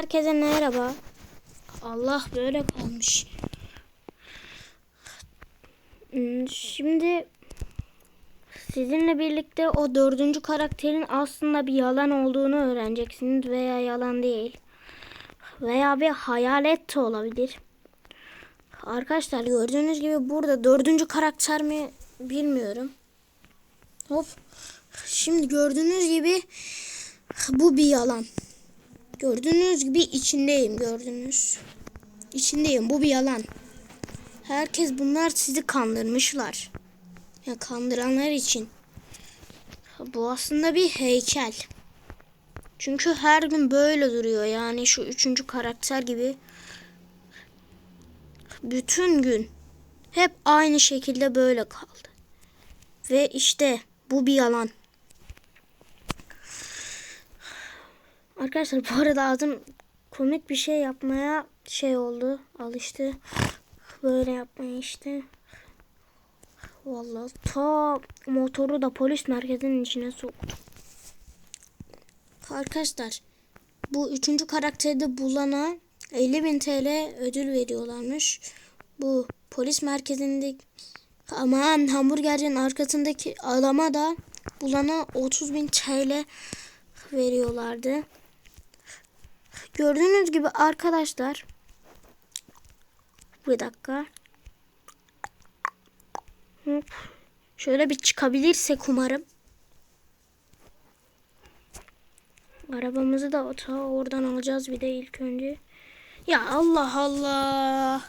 Herkese merhaba. Allah böyle kalmış. Hmm, Şimdi sizinle birlikte o dördüncü karakterin aslında bir yalan olduğunu öğreneceksiniz veya yalan değil. Veya bir hayalet de olabilir. Arkadaşlar gördüğünüz gibi burada dördüncü karakter mi bilmiyorum. Hop. Şimdi gördüğünüz gibi bu bir yalan. Gördüğünüz gibi içindeyim gördünüz. İçindeyim bu bir yalan. Herkes bunlar sizi kandırmışlar. Ya kandıranlar için. Bu aslında bir heykel. Çünkü her gün böyle duruyor. Yani şu üçüncü karakter gibi. Bütün gün hep aynı şekilde böyle kaldı. Ve işte bu bir yalan. Arkadaşlar bu arada ağzım komik bir şey yapmaya şey oldu. Alıştı. Böyle yapmaya işte. Vallahi ta motoru da polis merkezinin içine soktu. Arkadaşlar bu üçüncü karakterde bulana 50.000 TL ödül veriyorlarmış. Bu polis merkezinde aman hamburgercinin arkasındaki adama da bulana 30.000 TL veriyorlardı. Gördüğünüz gibi arkadaşlar bir dakika. Hop. Şöyle bir çıkabilirsek umarım. Arabamızı da ta oradan alacağız bir de ilk önce. Ya Allah Allah.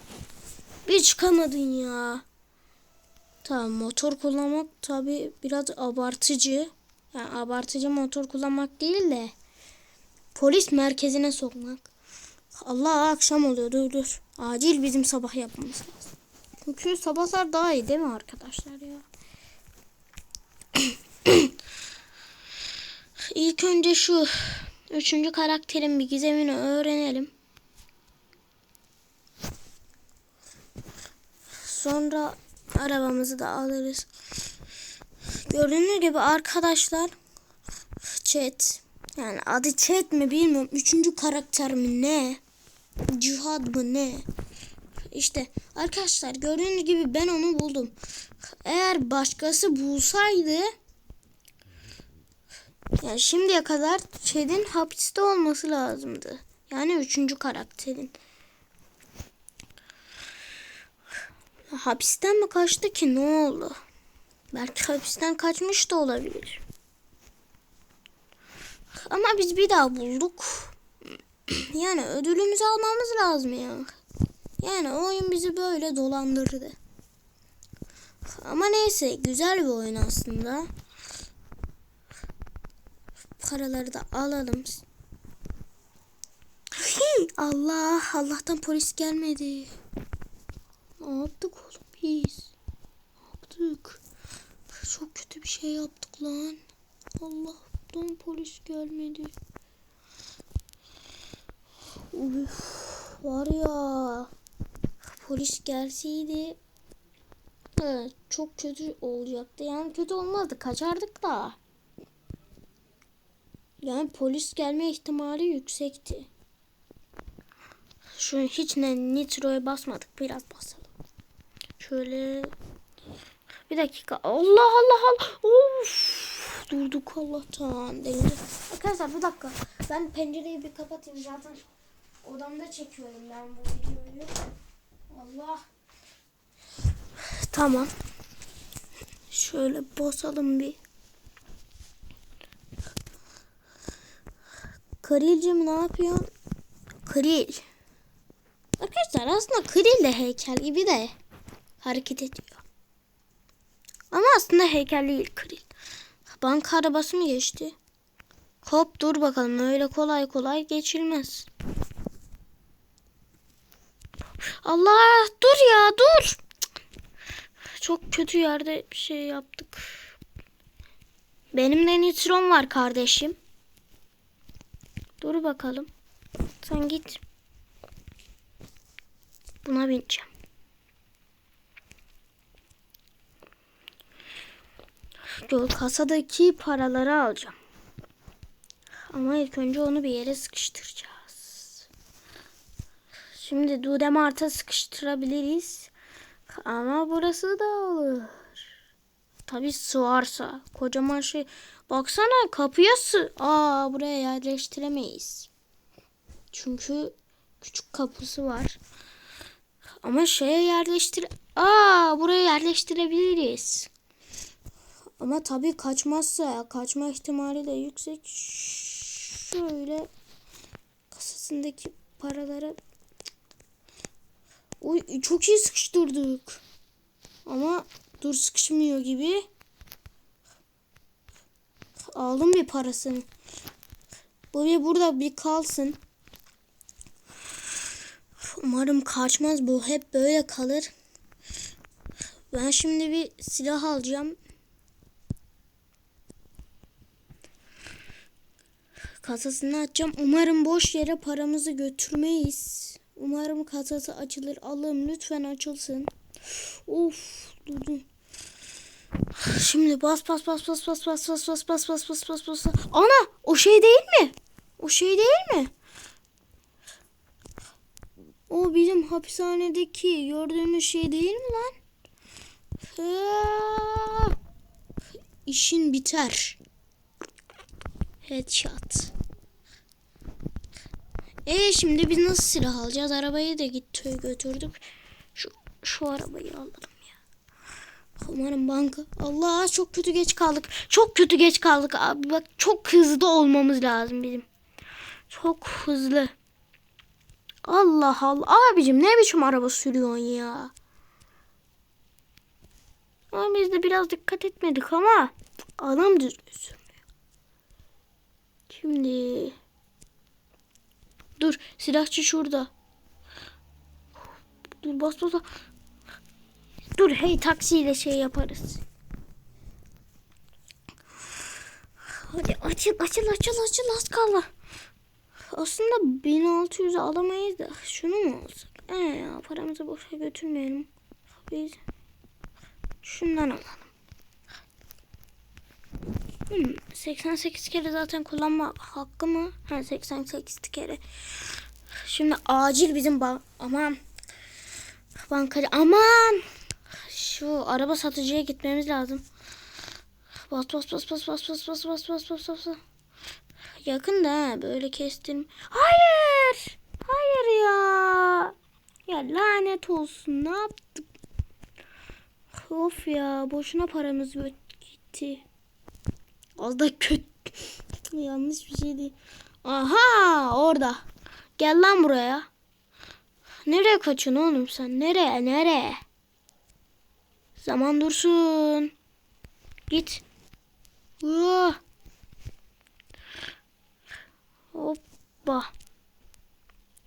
Bir çıkamadın ya. Tamam motor kullanmak tabi biraz abartıcı. Yani abartıcı motor kullanmak değil de polis merkezine sokmak. Allah akşam oluyor dur dur. Acil bizim sabah yapmamız lazım. Çünkü sabahlar daha iyi değil mi arkadaşlar ya? İlk önce şu üçüncü karakterin bir gizemini öğrenelim. Sonra arabamızı da alırız. Gördüğünüz gibi arkadaşlar chat yani adı chat mi bilmiyorum. Üçüncü karakter mi ne? Cihad mı ne? İşte arkadaşlar gördüğünüz gibi ben onu buldum. Eğer başkası bulsaydı yani şimdiye kadar Chad'in hapiste olması lazımdı. Yani üçüncü karakterin. Hapisten mi kaçtı ki ne oldu? Belki hapisten kaçmış da olabilir. Ama biz bir daha bulduk. Yani ödülümüzü almamız lazım ya. Yani oyun bizi böyle dolandırdı. Ama neyse güzel bir oyun aslında. Paraları da alalım. Allah Allah'tan polis gelmedi. Ne yaptık oğlum biz? Ne yaptık? Çok kötü bir şey yaptık lan. Allah'tan polis gelmedi. Uf, var ya. Polis gelseydi çok kötü olacaktı. Yani kötü olmazdı. Kaçardık da. Yani polis gelme ihtimali yüksekti. Şu hiç ne nitroya basmadık. Biraz basalım. Şöyle bir dakika. Allah Allah Allah. Of. Durduk Allah'tan. Delirdim. Arkadaşlar bir dakika. Ben pencereyi bir kapatayım. Zaten odamda çekiyorum ben bu videoyu. Allah. Tamam. Şöyle basalım bir. Krilcim ne yapıyorsun? Kril. Arkadaşlar aslında Kril de heykel gibi de hareket ediyor. Ama aslında heykel değil Kril. Banka arabası mı geçti? Hop dur bakalım öyle kolay kolay geçilmez. Allah dur ya dur. Çok kötü yerde bir şey yaptık. Benim de nitron var kardeşim. Dur bakalım. Sen git. Buna bineceğim. Yol kasadaki paraları alacağım. Ama ilk önce onu bir yere sıkıştıracağız. Şimdi Dudemart'a sıkıştırabiliriz. Ama burası da olur. Tabii sığarsa. Kocaman şey. Baksana kapıya sı... Aa buraya yerleştiremeyiz. Çünkü küçük kapısı var. Ama şeye yerleştir... Aa buraya yerleştirebiliriz. Ama tabii kaçmazsa kaçma ihtimali de yüksek. Şöyle kasasındaki paraları Oy çok iyi sıkıştırdık. Ama dur sıkışmıyor gibi. Aldım bir parasını. Bu bir burada bir kalsın. Umarım kaçmaz bu. Hep böyle kalır. Ben şimdi bir silah alacağım. Kasasını açacağım. Umarım boş yere paramızı götürmeyiz. Umarım kasası açılır. Allah'ım lütfen açılsın. Of durdum. Şimdi bas bas bas bas bas bas bas bas bas bas bas bas bas. Ana o şey değil mi? O şey değil mi? O bizim hapishanedeki gördüğümüz şey değil mi lan? Ha! İşin biter. Headshot. E şimdi biz nasıl silah alacağız? Arabayı da gitti götürdük. Şu şu arabayı alalım ya. Umarım banka. Allah çok kötü geç kaldık. Çok kötü geç kaldık abi. Bak çok hızlı olmamız lazım bizim. Çok hızlı. Allah Allah. Abicim ne biçim araba sürüyorsun ya? Ama biz de biraz dikkat etmedik ama adam düzgün sürüyor. Şimdi Dur silahçı şurada. Dur bas bas. Dur hey taksiyle şey yaparız. Hadi açıl açıl açıl açıl az kaldı. Aslında 1600'e alamayız da şunu mu alsak? Ee ya paramızı boşa götürmeyelim. Biz şundan alalım. Hmm, 88 kere zaten kullanma hakkı mı? Ha 88 kere. Şimdi acil bizim ba aman bankacı aman şu araba satıcıya gitmemiz lazım. Bas bas bas bas bas bas bas bas bas bas bas. Yakın da böyle kestim. Hayır. Hayır ya. Ya lanet olsun. Ne yaptık? Of ya boşuna paramız gitti. Az da kötü. Yanlış bir şey değil. Aha orada. Gel lan buraya. Nereye kaçıyorsun oğlum sen? Nereye? Nereye? Zaman dursun. Git. Uh. Hoppa.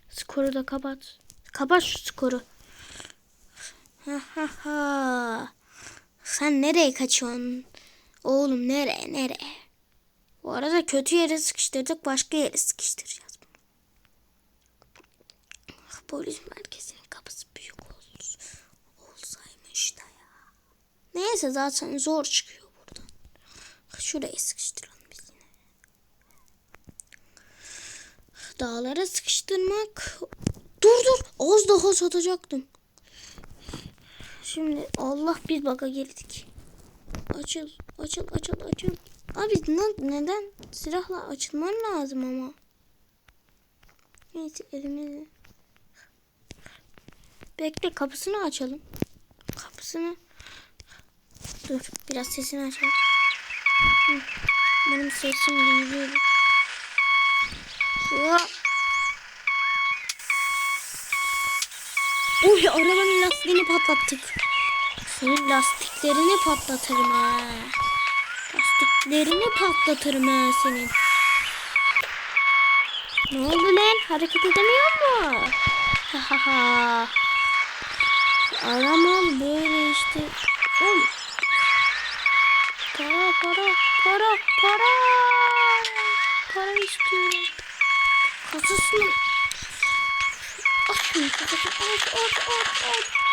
Skoru da kapat. Kapat şu skoru. Ha ha ha. Sen nereye kaçıyorsun? Oğlum nereye nereye? Bu arada kötü yere sıkıştırdık başka yere sıkıştıracağız. Polis merkezinin kapısı büyük olur. Olsaymış da ya. Neyse zaten zor çıkıyor buradan. Şuraya sıkıştıralım biz yine. Dağlara sıkıştırmak. Dur dur az daha satacaktım. Şimdi Allah biz baka girdik. Açıl, açıl, açıl, açıl. Abi ne, neden? Silahla açılman lazım ama. Neyse elimizi. Bekle kapısını açalım. Kapısını. Dur biraz sesini açalım. Benim sesim duyuluyor. Uy arabanın lastiğini patlattık. Senin lastiklerini patlatırım ha. Lastiklerini patlatırım ha senin. Ne oldu lan? Hareket edemiyor mu? Ha ha böyle işte. Oğlum. Para para para para. Para istiyorum. Kasasını. Aç şunu kasasını. Aç aç aç aç.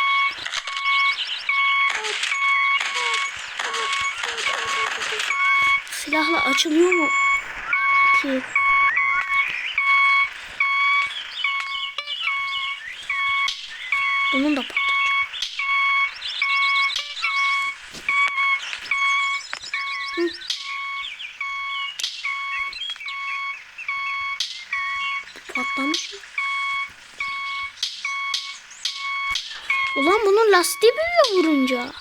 Silahla açılıyor mu ki? Bunun da patlayacak. Patlamış mı? Ulan bunun lastiği büyüyor vurunca.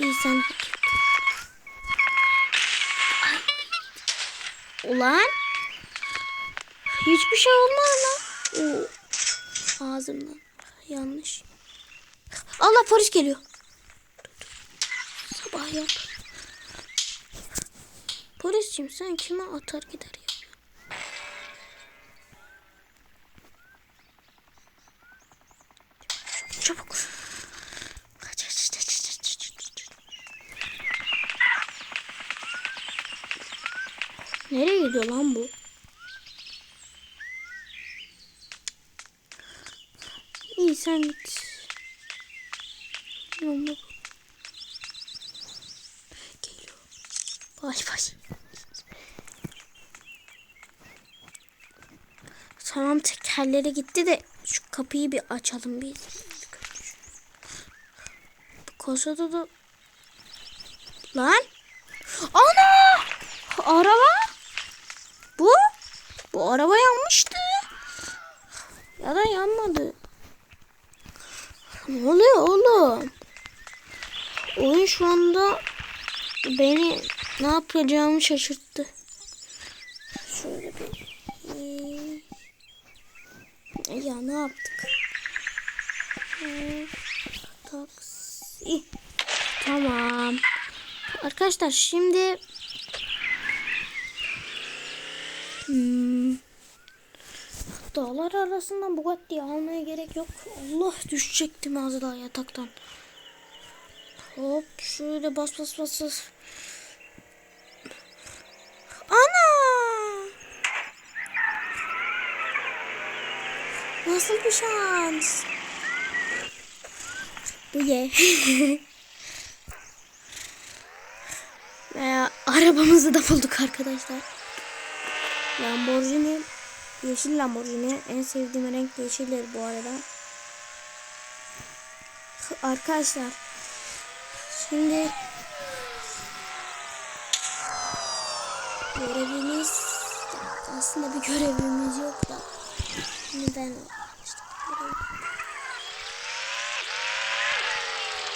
İyi. Ulan. Hiçbir şey olmaz lan. Oo. Ağzımdan. Yanlış. Allah polis geliyor. Sabah yap. Polisciğim sen kime atar gider ya? Gidiyor lan bu? İyi sen git. Geliyor. Baş baş. Tamam tekerleri gitti de şu kapıyı bir açalım bir. Bu kasada da... Lan! Ana! Araba! Bu? Araba yanmıştı. Ya da yanmadı. Ne oluyor oğlum? Oyun şu anda beni ne yapacağımı şaşırttı. Şöyle bir... Ya ne yaptık? Taksi. Tamam. Arkadaşlar şimdi dağlar arasından Bugatti almaya gerek yok. Allah düşecektim az daha yataktan. Hop şöyle bas bas bas. bas. Ana! Nasıl bir şans? Bu ye. Veya arabamızı da bulduk arkadaşlar. Lamborghini. Yeşil Lamborghini. En sevdiğim renk yeşildir bu arada. Arkadaşlar. Şimdi görevimiz aslında bir görevimiz yok da ben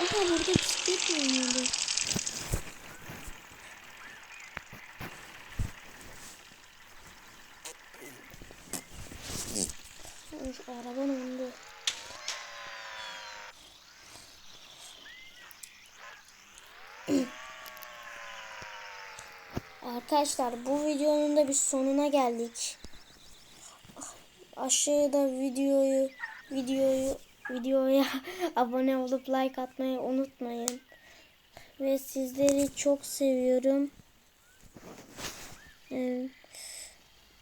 işte burada bisiklet mi? Şu arabanın önünde. Arkadaşlar bu videonun da bir sonuna geldik. Aşağıda videoyu videoyu videoya abone olup like atmayı unutmayın. Ve sizleri çok seviyorum. Ee,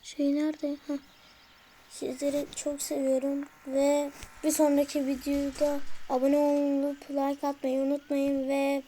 şey nerede? Heh. Sizleri çok seviyorum ve bir sonraki videoda abone olup like atmayı unutmayın ve